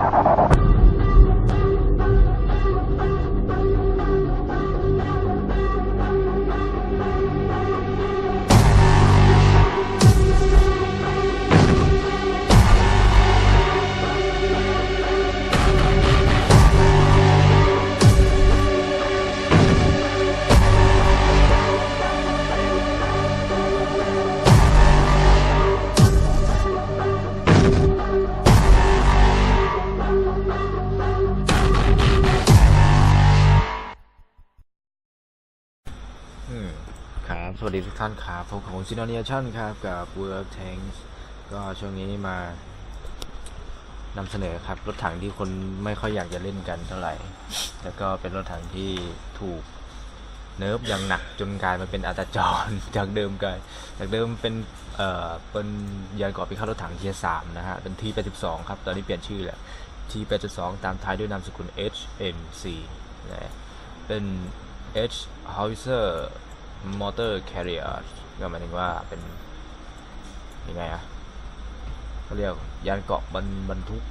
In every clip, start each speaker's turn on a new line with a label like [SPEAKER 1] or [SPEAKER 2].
[SPEAKER 1] Thank you. ครับ สวัสดีทุกท่านครับพบกับผมซินเนียชั่นครับ กับ Work Tanks ก็ช่วงนี้มานำเสนอครับ รถถังที่คนไม่ค่อยอยากจะเล่นกันเท่าไหร่ แล้วก็เป็นรถถังที่ถูกเนิร์ฟอย่างหนักจนกลายมาเป็นอัตจรจากเดิมกลายจากเดิมเป็นเอ่อเป็นยานเกราะพิฆาตรถถังเทียสามนะฮะเป็น T82 ครับ ตอนนี้เปลี่ยนชื่อแล้ว T82 ตามท้ายด้วยนามสกุล HMC นะเป็น H Howitzer Motor Carrier ก็หมายถึงว่าเป็นยังไงอะเขาเรียกยานเกาะบรรบรรทุก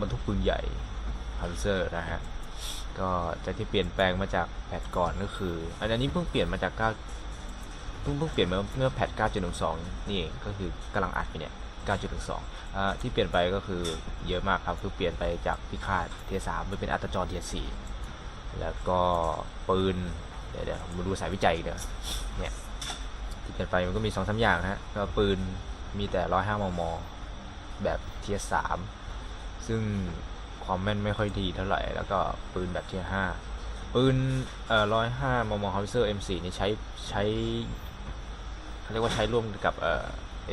[SPEAKER 1] บรรทุกปืนใหญ่ Howitzer นะฮะ ก็จากที่เปลี่ยนแปลงมาจากแพทก่อนก็คือ อันนี้เพิ่งเปลี่ยนมาจาก9เพิ่งเพิ่งเปลี่ยนมาเมื่อแพท9.12 นี่เองก็คือกำลังอัดไปเนี่ย9.12อ่าที่เปลี่ยนไปก็คือเยอะมากครับ คือเปลี่ยนไปจากพิฆาตเทียสามไปเป็นอัตจรเทียสี่แล้วก็ปืน เดี๋ยวเดี๋ยวมาดูสายวิจัยเดี๋ยวเนี่ยที่เปลี่ยนไปมันก็มีสองสาอย่างนะฮะก็ปืนมีแต่ร้อยห้ามมแบบเทียสามซึ่งความแม่นไม่ค่อยดีเท่าไหร่ แล้วก็ปืนแบบเทียห้าปืนเอ่อร้อยห้ามมฮาวิเซอร์ M4 นี่ใช้ใช้เขาเรียกว่าใช้ร่วมกับเอ่อ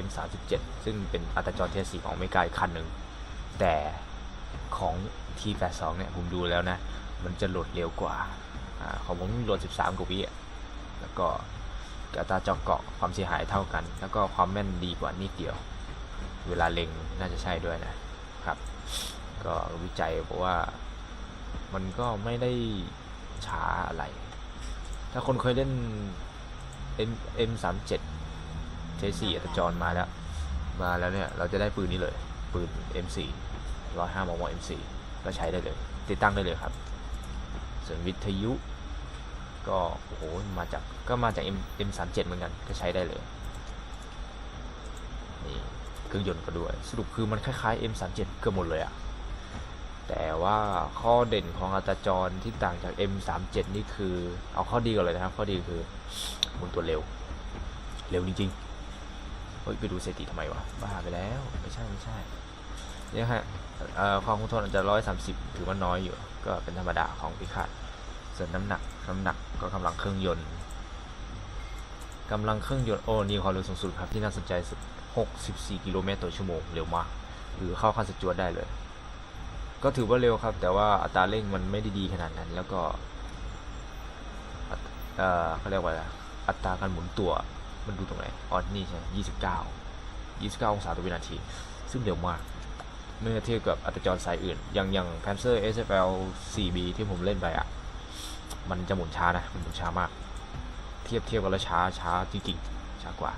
[SPEAKER 1] M37 ซึ่งเป็นอัตราจรเทียสี่ของอเมริกาอีกคันหนึ่งแต่ของ T82 เนี่ยผมดูแล้วนะ มันจะโหลดเร็วกว่า ของผมโหลด13กว่าวิอะแล้วก็อัตราเจาะเกาะความเสียหายเท่ากัน แล้วก็ความแม่นดีกว่านิดเดียว เวลาเล็งน่าจะใช่ด้วยนะครับ ก็วิจัยบอกว่ามันก็ไม่ได้ช้าอะไร ถ้าคนเคยเล่น M M37 เทสี่อัตราจรมาแล้ว มาแล้วเนี่ย เราจะได้ปืนนี้เลย ปืน M4 105มม M4 ก็ใช้ได้เลย ติดตั้งได้เลยครับส่วนวิทยุ ก็โอ้โหมาจากก็มาจาก M M37 เหมือนกันก็ใช้ได้เลยนี่เครื่องยนต์ก็ด้วย สรุปคือมันคล้ายๆ M37 เกือบหมดเลยอะแต่ว่าข้อเด่นของอัตาจรที่ต่างจาก M37 นี่คือ เอาข้อดีก่อนเลยนะครับ ข้อดีคือหมุนตัวเร็ว เร็วจริงๆเฮ้ยไปดูสถิติทำไมวะบ้าไปแล้วไม่ใช่ไม่ใช่เนี่ยฮะเอ่อความคงทนอาจจะร้อยสามสิบถือว่าน้อยอยู่ ก็เป็นธรรมดาของพิฆาตส่วนน้ำหนัก น้ำหนักก็กำลังเครื่องยนต์กำลังเครื่องยนต์โอ้นี่ความเร็วสูงสุดครับที่น่าสนใจสุด 64 กิโลเมตรต่อชั่วโมงเร็วมากหรือเข้าคันสจวดได้เลย ก็ถือว่าเร็วครับ แต่ว่าอัตราเร่งมันไม่ได้ดีขนาดนั้น แล้วก็เอ่อเขาเรียกว่าอะไรอัตราการหมุนตัวมันดูตรงไหนอ๋อนี่ใช่ยี่สิบเก้ายี่สิบเก้าองศาต่อวินาที ซึ่งเร็วมาก เมื่อเทียบกับอัตราจรสายอื่น อย่างอย่าง Panzer SFL 4B ที่ผมเล่นไปอะ มันจะหมุนช้านะมันหมุนช้ามาก เทียบเทียบกันแล้วช้าช้าจริงๆ ช้ากว่า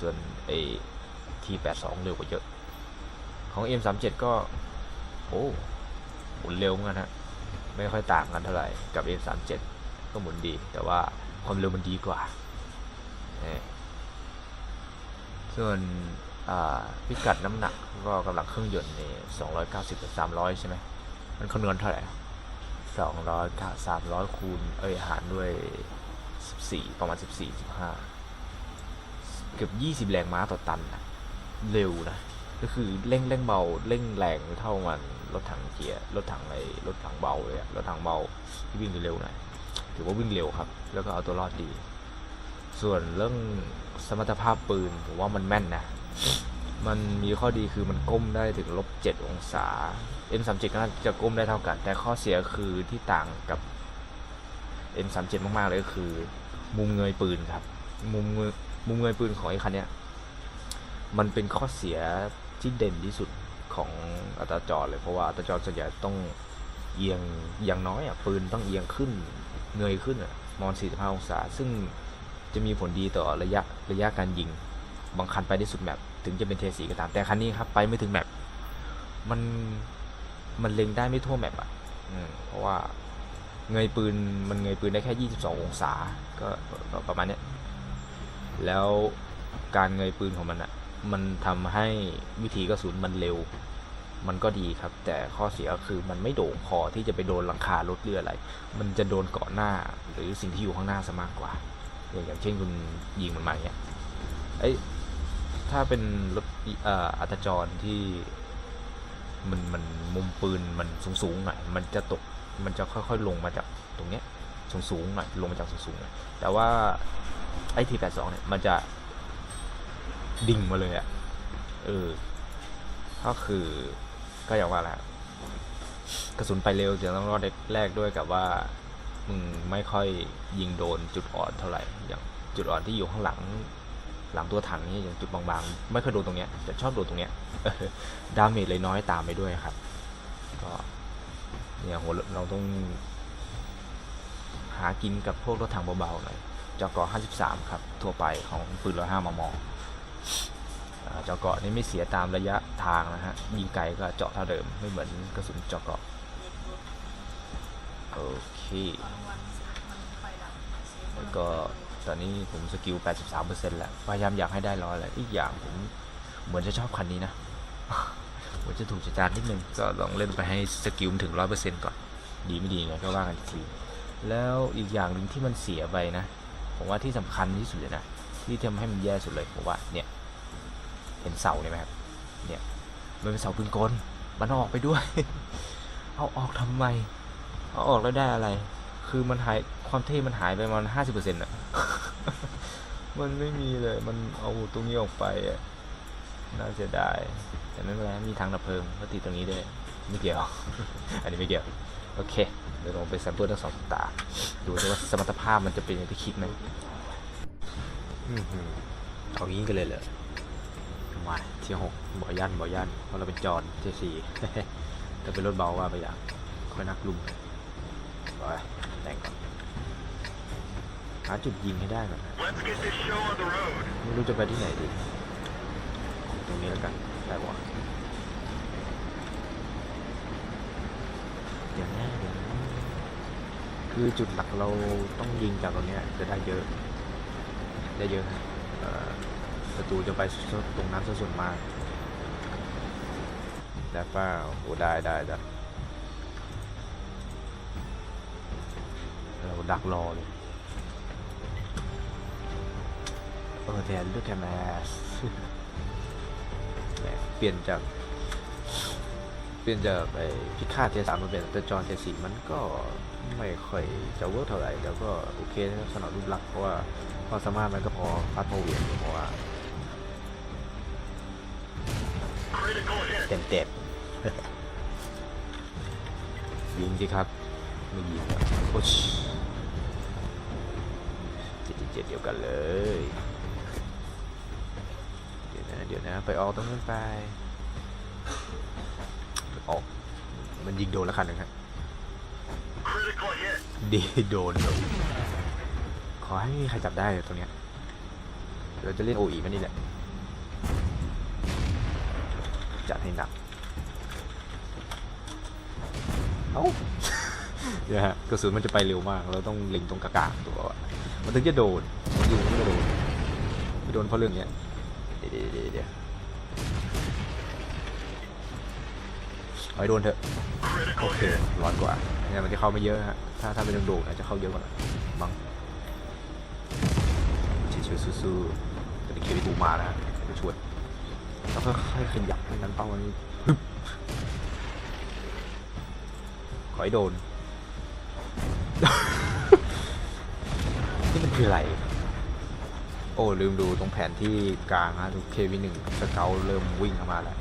[SPEAKER 1] ส่วนไอ้ T82 เร็วกว่าเยอะ ของ M37 ก็ โอ้หมุนเร็วเหมือนกันฮะไม่ค่อยต่างกันเท่าไหร่กับ M37 ก็หมุนดี แต่ว่าความเร็วมันดีกว่า ส่วนพิกัดน้ำหนักก็กำลังเครื่องยนต์นี่สองร้อยเก้าสิบกับสามร้อยใช่ไหม มันคำนวณเท่าไหร่ สองร้อยสามร้อยคูณ เอ้ยหารด้วยสิบสี่ประมาณสิบสี่สิบห้าเกือบยี่สิบแรงม้าต่อตันนะเร็วนะ ก็คือเร่งเร่งเบาเร่งแรงเท่ามันรถถังเกียร์รถถังไอ้รถถังเบาเลยอะรถถังเบาที่วิ่งเร็วหน่อยถือว่าวิ่งเร็วครับ แล้วก็เอาตัวรอดดี ส่วนเรื่องสมรรถภาพปืนผมว่ามันแม่นนะ มันมีข้อดีคือมันก้มได้ถึงลบเจ็ดองศา M37 ก็น่าจะก้มได้เท่ากัน แต่ข้อเสียคือที่ต่างกับ M37 มากๆเลยก็คือ มุมเงยปืนครับ มุมเงยมุมเงยปืนของไอ้คันเนี้ยมันเป็นข้อเสียที่เด่นที่สุดของอัตราจรเลยเพราะว่าอัตราจรส่วนใหญ่ต้องเอียงอย่างน้อยอะปืนต้องเอียงขึ้นเงยขึ้นอะมอน 45 องศา ซึ่งจะมีผลดีต่อระยะระยะการยิง บางคันไปได้สุดแมปถึงจะเป็นเทสีก็ตามแต่คันนี้ครับไปไม่ถึงแมปมัน มันเล็งได้ไม่ทั่วแมปอะเพราะว่าเงยปืนมันเงยปืนได้แค่ 22 องศา ก็ประมาณนี้แล้วการเงยปืนของมันอะ มันทำให้วิธีกระสุนมันเร็ว มันก็ดีครับ แต่ข้อเสียคือมันไม่โด่งพอที่จะไปโดนหลังคารถเรืออะไร มันจะโดนเกาะหน้าหรือสิ่งที่อยู่ข้างหน้าซะมากกว่า อย่างเช่นคุณยิงมันมาอย่างเงี้ยเอ้ยถ้าเป็นรถอัตจรที่ มันมันมุมปืนมันสูงสูงๆหน่อยมันจะตกมันจะค่อยๆลงมาจากตรงเนี้ยสูงสูงๆหน่อยลงมาจากสูงสูงๆหน่อยแต่ว่าไอ้ทีแปดสองเนี่ยมันจะดิ่งมาเลยอะเออก็คือก็อย่างว่าแหละกระสุนไปเร็วจะต้องรอดแรกด้วยกับว่ามึงไม่ค่อยยิงโดนจุดอ่อนเท่าไหร่อย่างจุดอ่อนที่อยู่ข้างหลัง หลังตัวถังนี่อย่างจุดบางๆ ไม่ค่อยโดนตรงเนี้ยแต่ชอบโดนตรงเนี้ยดาเมจเลยน้อยตามไปด้วยครับ ก็เนี่ยโหเราต้องหากินกับพวกรถถังเบาๆหน่อยจอกอ53 ครับ ทั่วไปของปืนร้อยห้ามมอ่าจอกอนี่ไม่เสียตามระยะทางนะฮะ ยิงไกลก็เจาะเท่าเดิม ไม่เหมือนกระสุนจอกอโอเค แล้วก็ ตอนนี้ผมสกิล 83%แล้ว พยายามอยากให้ได้ร้อยแล้ว อีกอย่างผมเหมือนจะชอบคันนี้นะเหมือนจะถูกจัดจานนิดนึง ก็ลองเล่นไปให้สกิลมันถึง 100%ก่อน ดีไม่ดีไงก็ว่ากันทีแล้วอีกอย่างหนึ่งที่มันเสียไปนะ ผมว่าที่สำคัญที่สุดเลยนะ ที่ทำให้มันแย่สุดเลยผมว่าเนี่ยเห็นเสาเนี่ยไหมครับ เนี่ยมันเป็นเสาปืนกลมันเอาออกไปด้วย เอาออกทำไม เอาออกแล้วได้อะไร คือมันหายความเท่มันหายไปประมาณห้าสิบเปอร์เซ็นต์อะ มันไม่มีเลย มันเอาตรงนี้ออกไปอะน่าเสียดายแต่ไม่เป็นไรมีทางดับเพลิงก็ติดตรงนี้ด้วยไม่เกี่ยว อันนี้ไม่เกี่ยว โอเค เดี๋ยวลองไปแซมเปิลทั้งสองตา ดูซิว่าสมรรถภาพมันจะเป็นอย่างที่คิดไหมอื้อหือเอางี้กันเลยเหรอมาที่หกบ่อยันบ่อยันเพราะเราเป็นจอนที่สี่แต่เป็นรถเบาว่าไปอย่างค่อยนักลุมไปแต่งก่อน หาจุดยิงให้ได้ก่อนนะ
[SPEAKER 2] Let's get this show on the road.
[SPEAKER 1] ไม่รู้จะไปที่ไหนดี ตรงนี้แล้วกันได้ปะวะเดี๋ยวนะเดี๋ยวนะคือจุดหลักเราต้องยิงจากตรงเนี้ยจะได้เยอะ ได้เยอะนะเอ่อศัตรูจะไปตรงนั้นซะส่วนมากได้เปล่าโอ้ได้ได้ได้เราดักรอเลย เออแต่ลูกแคมแมสแหมเปลี่ยนจาก เปลี่ยนจากไอ้พิฆาตเทสามมาเป็นแต่จอห์นเทสีมันก็ไม่ค่อยจะเวิร์กเท่าไหร่แต่ก็โอเคนะครับสำหรับรูปลักษณ์เพราะว่าความสามารถมันก็พอฟาดพอเหวียงอยู่เพราะว่า
[SPEAKER 2] Critical hit.
[SPEAKER 1] เต็มเต็มยิงสิครับไม่ยิงอะโอ้ชเจ็ดเจ็ดเดียวกันเลย เดี๋ยวนะเดี๋ยวนะ ไปออกตรงนั้นไป ออก มันยิงโดนแล้วคันหนึ่งครับ
[SPEAKER 2] Critical hit.
[SPEAKER 1] ดีโดนเลยขอให้ไม่มีใครจับได้ตรงเนี้ยเราจะเล่นโออีมันนี่แหละ จัดให้หนัก เอ้าเนี่ยฮะกระสุนมันจะไปเร็วมาก เราต้องเล็งตรงกลางๆตัวอะมันถึงจะโดนมันยิงไม่โดนไม่โดนเพราะเรื่องเนี้ยเดี๋ยวเดี๋ยวเดี๋ยวเอาให้โดนเถอะโอเคร้อนกว่าเนี่ยมันจะเข้าไม่เยอะฮะถ้าถ้าเป็นโดงๆอาจจะเข้าเยอะกว่ามั้งชิวๆสู้ๆตอนนี้คิวที่กูมาแล้วฮะไปช่วยแล้วก็ค่อยๆขยับให้นั้นเป้ามันฮึบขอให้โดน นี่มันคืออะไร โอ้ลืมดูตรงแผนที่กลางฮะทุกเควีหนึ่งสเกลเริ่มวิ่งเข้ามาแล้ว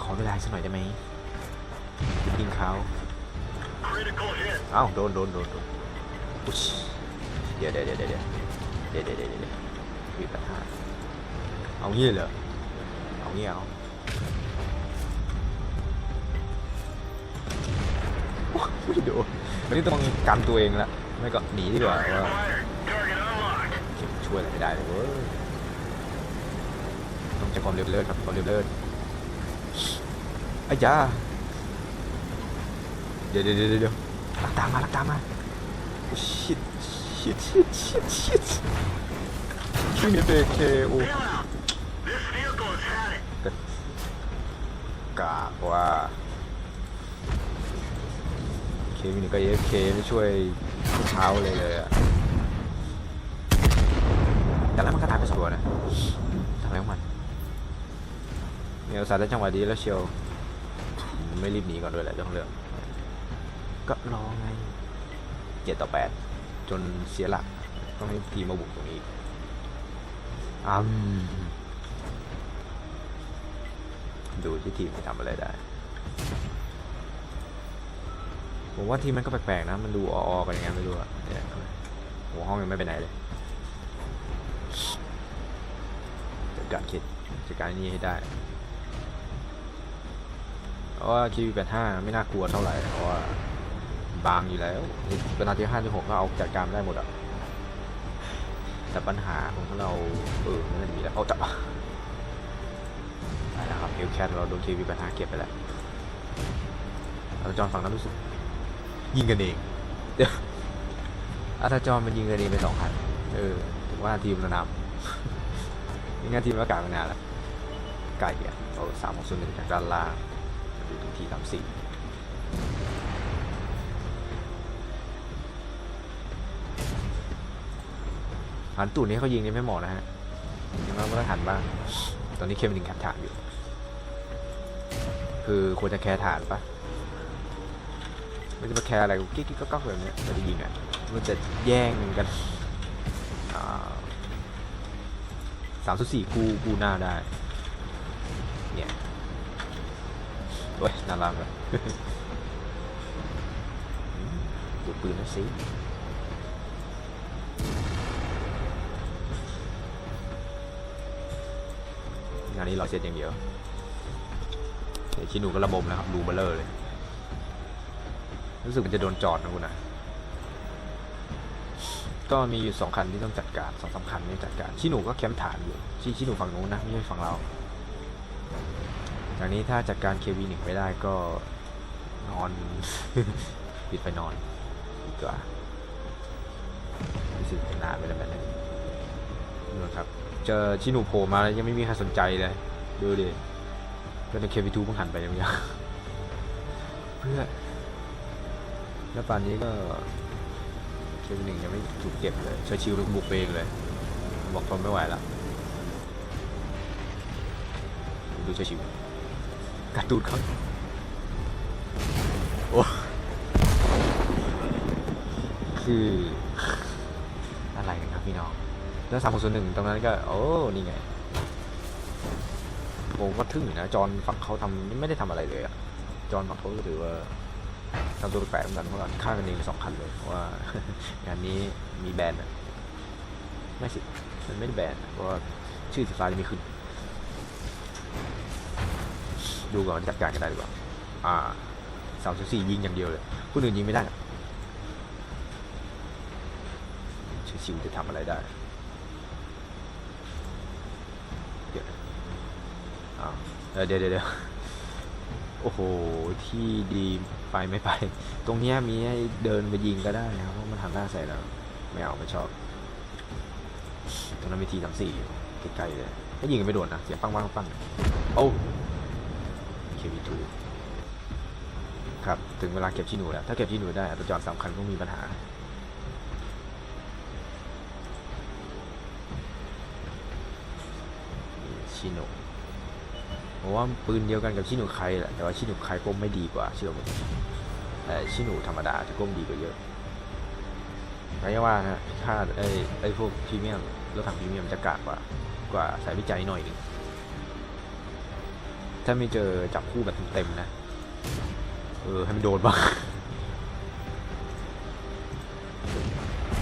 [SPEAKER 1] ขอเวลาสักหน่อยได้ไหมยิงเขาเอ้าโดนโดนโดนโดนอุ๊ยเดี๋ยวเดี๋ยวเดี๋ยวเดี๋ยวเดี๋ยวเดี๋ยวเดี๋ยวเดี๋ยวมีปัญหาเอางี้เลยเหรอเอางี้เอาไม่โดนวันนี้ต้องกันตัวเองละไม่ก็หนีดีกว่าว่า ช่วยอะไรไม่ได้เลยเว้ยต้องใช้ความเร็วเลิศครับความเร็วเลิศอ้จ้าเดี๋ยวเดี๋ยวเดี๋ยวเดี๋ยวลักตามมาลักตามมาชิดชิดชิดชิดชิดช่วยเบรกเคโอกาว่าเควินก็เอฟเคไม่ช่วยเช้าเลยเลยอะ แต่แล้วมันก็ตายไปสองตัวนะทำไมของมันเนี่ยอุตสาห์ได้จังหวะดีแล้วเชียว ไม่รีบหนีก่อนด้วยแหละเจ้าของเรื่องก็รอไงเจ็ดต่อแปดจนเสียหลักต้องให้ทีมมาบุกตรงนี้อืมดูที่ทีมจะทำอะไรได้ ผมว่าทีมมันก็แปลกๆนะ มันดูออๆกันยังไงไม่รู้อะเนี่ยหัวห้องยังไม่ไปไหนเลย จัดการคิดจัดการนี้ให้ได้เพราะว่าคิวแปดห้าไม่น่ากลัวเท่าไหร่เพราะว่าบางอยู่แล้วเป็นนาทีห้าที่หกก็เอาจัดการได้หมดอะแต่ปัญหาของเราเออไม่น่าจะมีแล้วเอาจับไปแล้วครับเอลแคทเราโดนคิวแปดห้าเก็บไปแล้วเราจอนฝั่งนั้นรู้สึกยิงกันเองเดี๋ยวอาถ้าจอนมันยิงกันเองไปสองคันเออ ว่าทีมระนำนี่งั้นทีมอากาศมานานแล้วไก่อะเอาสามของส่วนหนึ่งจากด้านล่างดูทีสามสี่หันตูดนี้เขายิงนี่ไม่เหมาะนะฮะยังไงก็ต้องหันบ้าง ตอนนี้เคมลิงแคปฐานอยู่ คือควรจะแคร์ฐานปะไม่จะมาแคร์อะไรกิ๊กกิ๊กก็ก็แบบเนี้ยจะยิงอะมันจะแย่งกัน สามสุดสี่กูกูหน้าได้ เนี่ยโอ้ยน่ารักเลยดูปืนนะสิงานนี้เราเสร็จอย่างเดียวเดี๋ยวชินูก็ระบมนะครับรูเบลเลอร์เลย รู้สึกมันจะโดนจอดนะคุณนะ ก็มีอยู่สองคันที่ต้องจัดการสองสามคันที่จัดการชินูก็แคมป์ฐานอยู่ชิชินูฝั่งนู้นนะไม่ใช่ฝั่งเราจากนี้ถ้าจัดการเควีหนึ่งไม่ได้ก็นอนปิดไปนอนดีกว่ารู้สึกนานไปแล้วแบบนี้นู่นครับเจอชิโนูโผล่มาแล้วยังไม่มีใครสนใจเลยดูดิก็จะเควีทูเพิ่งหันไปยังยังเพื่อแล้วป่านนี้ก็ เควีหนึ่งยังไม่ถูกเก็บเลยเชอร์ชิลบุกไปเองเลย บอกทนไม่ไหวแล้วดูเชอร์ชิลกร์ตูนเขาโอ้คืออะไรกันครับพี่น้อง แล้วสามส่วนหนึ่งตรงนั้นก็ โอ้ นี่ไงผมก็ทึ่งนะ จอนฝั่งเขาทำไม่ได้ทำอะไรเลยอะจอนฝั่งเขาก็ถือว่า ทำตัวแปลกเหมือนกันเพราะว่าฆ่ากันเองสองคันเลยว่างานนี้มีแบนอะไม่สิมันไม่ได้แบนอะเพราะว่าชื่อสีฟ้าจะมีขึ้น ดูก่อนจัดการกันได้หรือเปล่าอ่าสามสี่ยิงอย่างเดียวเลยผู้อื่นยิงไม่ได้ชิวจะทำอะไรได้เดี๋ยวเดี๋ยวเดี๋ยวโอ้โห ที่ดี ไปไม่ไป ตรงนี้มีให้เดินไปยิงก็ได้นะครับเพราะมันหันหน้าใส่เราไม่เอาไม่ชอบ ตรงนั้นมีทีสามสี่อยู่ใกล้ๆเลยถ้ายิงกันไม่โดนนะเสียงปังปังปังโอ้ KV2 ครับถึงเวลาเก็บชิหนูแล้ว ถ้าเก็บชิหนูได้อัตราจรสำคัญก็มีปัญหาชิหนู ผมว่าปืนเดียวกันกับชิหนูใคแหละแต่ว่าชิหนูใคก้มไม่ดีกว่าเชื่อผมแต่ชิหนูธรรมดาจะก้มดีกว่าเยอะไม่ใช่ว่านะค่าไอ้ไอ้พวกพรีเมียมรถถังพรีเมียมจะกากกว่ากว่าสายวิจัยหน่อยหนึงถ้าไม่เจอจับคู่แบบเต็มๆนะ เออ ให้มันโดนบ้าง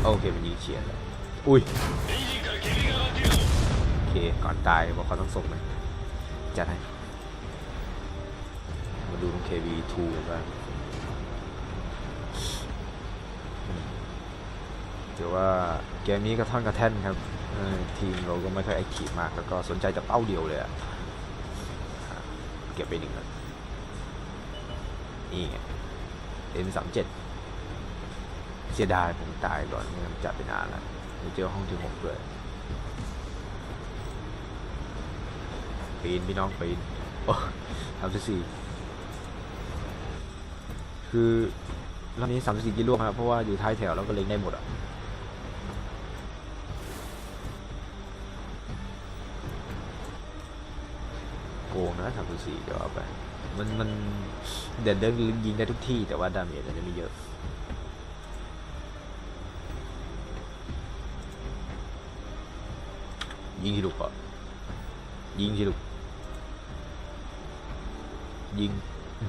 [SPEAKER 1] โอเค มันยิงเฉียดอุ้ย โอเค ก่อนตายบอกเขาต้องส่งเลย จัดให้ มาดูตรง KV2 บ้างถือว่าเกมนี้ก็ท่อนกระแท่นครับทีมเราก็ไม่ค่อยแอคทีฟมาก แล้วก็สนใจแต่เป้าเดียวเลยอะเก็บไปหนึ่งแล้วนี่ไงเอ็มสามเจ็ดเสียดายผมตายก่อนไม่งั้นจัดไปนานแล้วเจอห้องที่หกเลย ปีนพี่น้องปีนสามสิบสี่คือรอบนี้สามสิบสี่กิโลครับเพราะว่าอยู่ท้ายแถวแล้วก็เล็งได้หมดอะโกงนะสามสิบสี่เดี๋ยวเอาไป มันมันเด่นเดินยิงได้ทุกที่แต่ว่าดาเมจอาจจะไม่เยอะยิงที่ลูกก่อนยิงที่ลูก ยิงอ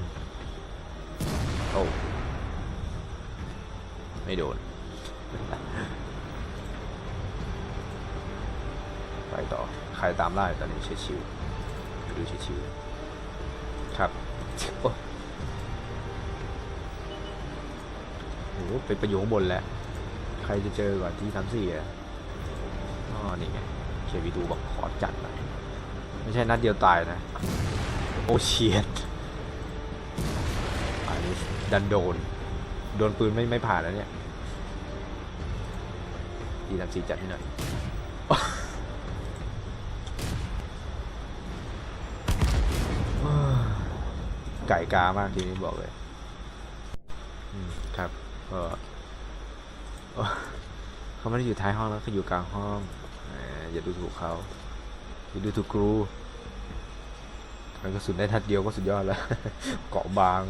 [SPEAKER 1] โอ้ไม่โดน ไปต่อ ใครตามไล่ตอนนี้เชชิวดูชิวครับโอ้โหเป็นประโยคบนแล้ว ใครจะเจอก่อนที่สามสี่อะอ๋อนี่ไงเชวีดูบอกขอจัดหน่อยไม่ใช่นัดเดียวตายนะ โอเชียน ดันโดน โดนปืนไม่ไม่ผ่านแล้วเนี่ยที่สามสี่จัดให้หน่อยไก่กามากทีนี้บอกเลยครับก็เขาไม่ได้อยู่ท้ายห้องแล้วเขาอยู่กลางห้องอย่าดูถูกเขาอย่าดูถูกครู มันกระสุนได้ทัดเดียวก็สุดยอดแล้ว เกาะบาง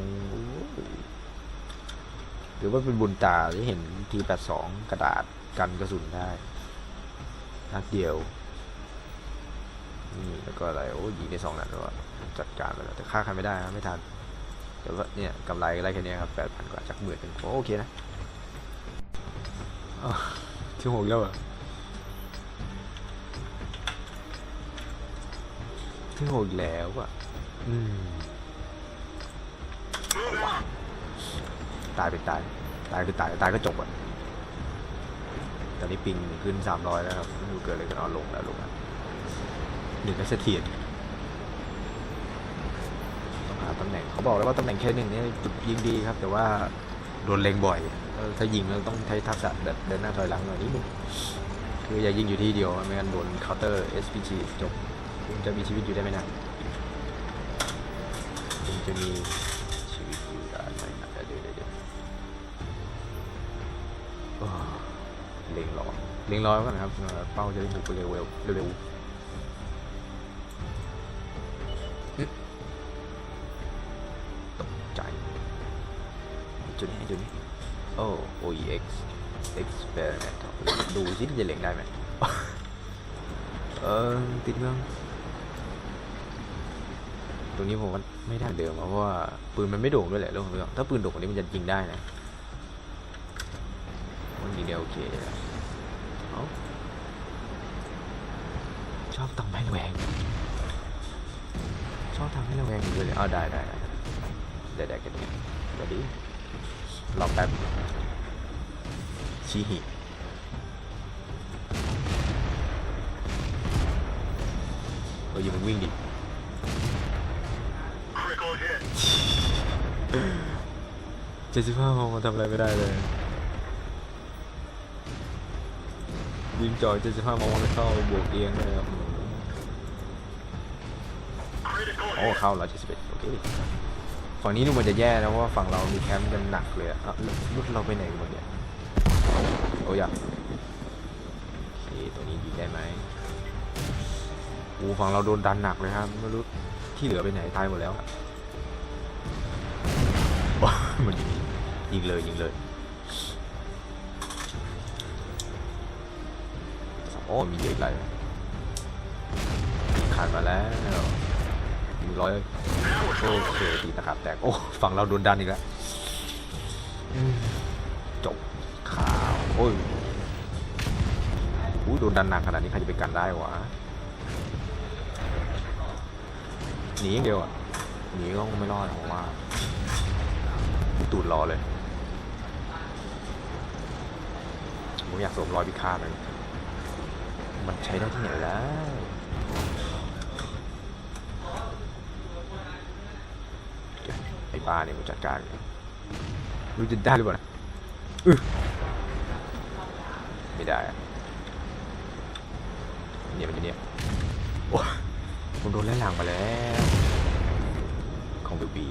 [SPEAKER 1] หรือว่าเป็นบุญตาที่เห็นทีแปดสองกระดาษกันกระสุนได้นัดเดียวนี่แล้วก็อะไรโอ้ยิงได้สองนัดแล้วจัดการไปแล้วแต่ฆ่าใครไม่ได้นะไม่ทันแต่ว่าเนี่ยกำไรอะไรแค่นี้ครับแปดพันกว่าจากหมื่นเป็นโอเคนะที่หกแล้วอะที่หกอีกแล้วอะ ตายไปตาย ตายคือตายตายก็จบอะตอนนี้ปิงขึ้นสามร้อยแล้วครับไม่รู้เกิดอะไรกันเอาลงแล้วลงแล้วหนึ่งก็เสถียรต้องหาตำแหน่งเขาบอกแล้วว่าตำแหน่งแค่หนึ่งนี่จุดยิงดีครับ แต่ว่าโดนเล็งบ่อยถ้ายิงเราต้องใช้ทักษะเดินเดินหน้าถอยหลังหน่อยนิดนึงคืออย่ายิงอยู่ที่เดียวไม่งั้นโดนเคาน์เตอร์ SPG จบคุณจะมีชีวิตอยู่ได้ไม่นาน คุณจะมีชีวิตอยู่ได้ไหมนานเดี๋ยวเดี๋ยวเดี๋ยวโอ้เล็งรอเล็งรอไว้ก่อนนะครับ เป้าจะได้ถูกเร็วเร็วตกใจจุดนี้จุดนี้โอ้ OEX experimental ดูสิจะเล็งได้ไหมเออติดเมือง รงนี้ผมว่าไม่ได้เดิมเพราะว่าปืนมันไม่โด่งด้วยแหละเรื่องของเรื่องถ้าปืนโด่งกว่านี้มันจะยิงได้นะมันยิงเดียวโอเคเอาชอบทำให้ระแวงชอบทำให้ระแวงอยู่เลยเอาวได้ได้ได้เดี๋ยวเดี๋ยวกันดิเดี๋ยวดิรอแป๊บชี้หิเอออยังมึงวิ่งดิ เจ็ดสิบห้ามองมันทำอะไรไม่ได้เลย ยิงจ่อยเจ็ดสิบห้ามองมันไม่เข้าบวกเอียงเลยครับโอ้เข้าแล้วเจ็ดสิบเอ็ดโอเคฝั่งนี้ดูมันจะแย่นะเพราะว่าฝั่งเรามีแคมป์กันหนักเลยอะอะรถเราไปไหนหมดเนี่ยโอ้ยโอเคตัวนี้ยิงได้ไหมอ้ฝั่งเราโดนดันหนักเลยครับไม่รู้ที่เหลือไปไหนตายหมดแล้วอะ มันยิงเลยยิงเลยโอ้มีเยอะอีกหลายขาดมาแล้วยิงร้อยโอเคตีตะขับแตกโอ้ฝั่งเราโดนดันอีกแล้วจบข่าวโอ้ยอู้โดนดันหนักขนาดนี้ใครจะไปกันได้วะหนีอย่างเดียวอะหนีก็ไม่รอดผมว่า ตูดรอเลย ผมอยากสวมรอยพิฆาตมันมันใช้ได้ที่ไหนแล้วไอ้บ้าเนี่ยมันจัดการรู้จะได้หรือเปล่าไม่ได้เนี่ยมันอยู่เนี่ยโอ้ยผมโดนไล่หลังมาแล้ว ของบีบี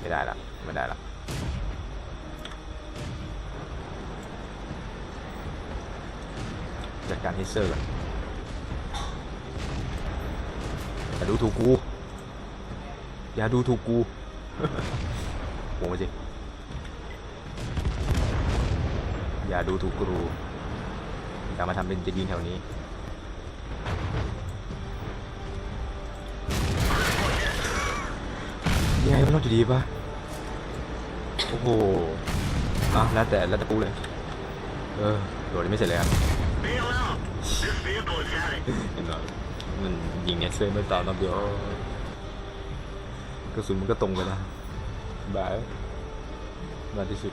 [SPEAKER 1] ไม่ได้ละไม่ได้ละจัดการฮิเซอร์ก่อนอย่าดูถูกกู อย่าดูถูกกูโอ้ยสิอย่าดูถูกกูอย่ามาทำเป็นจะดีนแถวนี้ มันต้องจะดีปะโอ้โหอะแล้วแต่แล้วแต่กูเลย เออโดดยังไม่เสร็จเลยครับเห็นไหมมันยิงเนี่ยเซไม่ตามนัดเดียวกระสุนมันก็ตรงไปนะบายบาที่สุด